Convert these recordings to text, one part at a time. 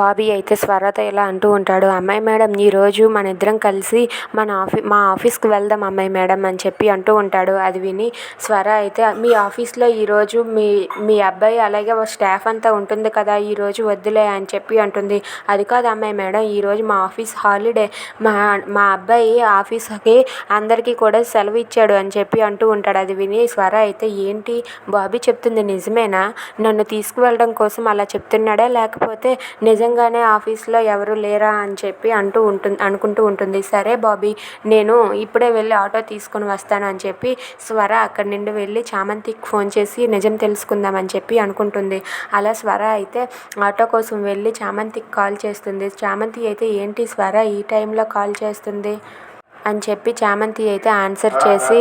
బాబీ అయితే స్వరతో ఇలా అంటూ ఉంటాడు అమ్మాయి మేడం ఈరోజు మన ఇద్దరం కలిసి మన ఆఫీ మా ఆఫీస్కి వెళ్దాం అమ్మాయి మేడం అని చెప్పి అంటూ ఉంటాడు. అది విని స్వర అయితే మీ ఆఫీస్లో ఈరోజు మీ మీ అబ్బాయి అలాగే స్టాఫ్ అంతా ఉంటుంది కదా ఈరోజు వద్దులే అని చెప్పి అంటుంది. అది కాదు అమ్మాయి మేడం ఈరోజు మా ఆఫీస్ హాలిడే. మా మా అబ్బాయి ఆఫీస్కి అందరికీ కూడా సెలవు ఇచ్చాడు అని చెప్పి అంటూ ఉంటాడు. అది విని స్వర అయితే ఏంటి బాబీ చెప్తుంది నిజమేనా? నన్ను తీసుకువెళ్ళడం కోసం అలా చెప్తున్నాడా? లేకపోతే నిజంగానే ఆఫీస్లో ఎవరు లేరా అని చెప్పి అంటూ ఉంటుంది అనుకుంటూ ఉంటుంది. సరే బాబీ నేను ఇప్పుడే వెళ్ళి ఆటో తీసుకొని వస్తాను అని చెప్పి స్వర అక్కడి నుండి వెళ్ళి చామంతికి ఫోన్ చేసి నిజం తెలుసుకుందామని చెప్పి అనుకుంటుంది. అలా స్వర అయితే ఆటో కోసం వెళ్ళి చామంతికి కాల్ చేస్తుంది. చామంతి అయితే ఏంటి స్వర ఈ టైంలో కాల్ చేస్తుంది? అని చెప్పి చామంతి అయితే ఆన్సర్ చేసి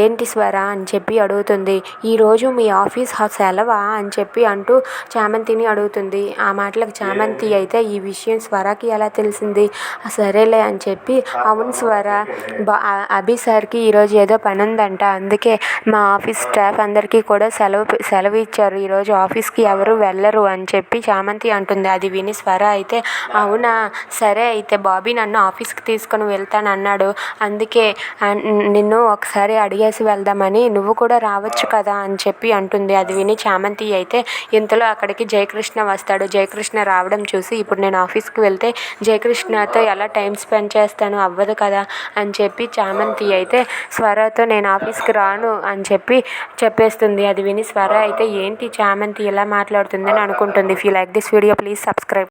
ఏంటి స్వర? అని చెప్పి అడుగుతుంది. ఈరోజు మీ ఆఫీస్ సెలవా? అని చెప్పి అంటూ చామంతిని అడుగుతుంది. ఆ మాటలకు చామంతి అయితే ఈ విషయం స్వరకి ఎలా తెలిసింది? సరేలే అని చెప్పి అవును స్వర బా అభి సార్కి ఈరోజు ఏదో పని ఉందంట అందుకే మా ఆఫీస్ స్టాఫ్ అందరికీ కూడా సెలవు సెలవు ఇచ్చారు. ఈరోజు ఆఫీస్కి ఎవరు వెళ్ళరు అని చెప్పి చామంతి అంటుంది. అది విని స్వర అయితే అవునా సరే అయితే బాబీ నన్ను ఆఫీస్కి తీసుకొని వెళ్తానన్నాడు. అందుకే నిన్ను ఒకసారి అడిగేసి వెళ్దామని నువ్వు కూడా రావచ్చు కదా అని చెప్పి అంటుంది. అది విని చామంతి అయితే ఇంతలో అక్కడికి జయకృష్ణ వస్తాడు. జయకృష్ణ రావడం చూసి ఇప్పుడు నేను ఆఫీస్కి వెళ్తే జయకృష్ణతో ఎలా టైం స్పెండ్ చేస్తాను? అవ్వదు కదా? అని చెప్పి చామంతి అయితే స్వరతో నేను ఆఫీస్కి రాను అని చెప్పి చెప్పేస్తుంది. అది విని స్వర అయితే ఏంటి చామంతి ఇలా మాట్లాడుతుందని అనుకుంటుంది. If you like this video please subscribe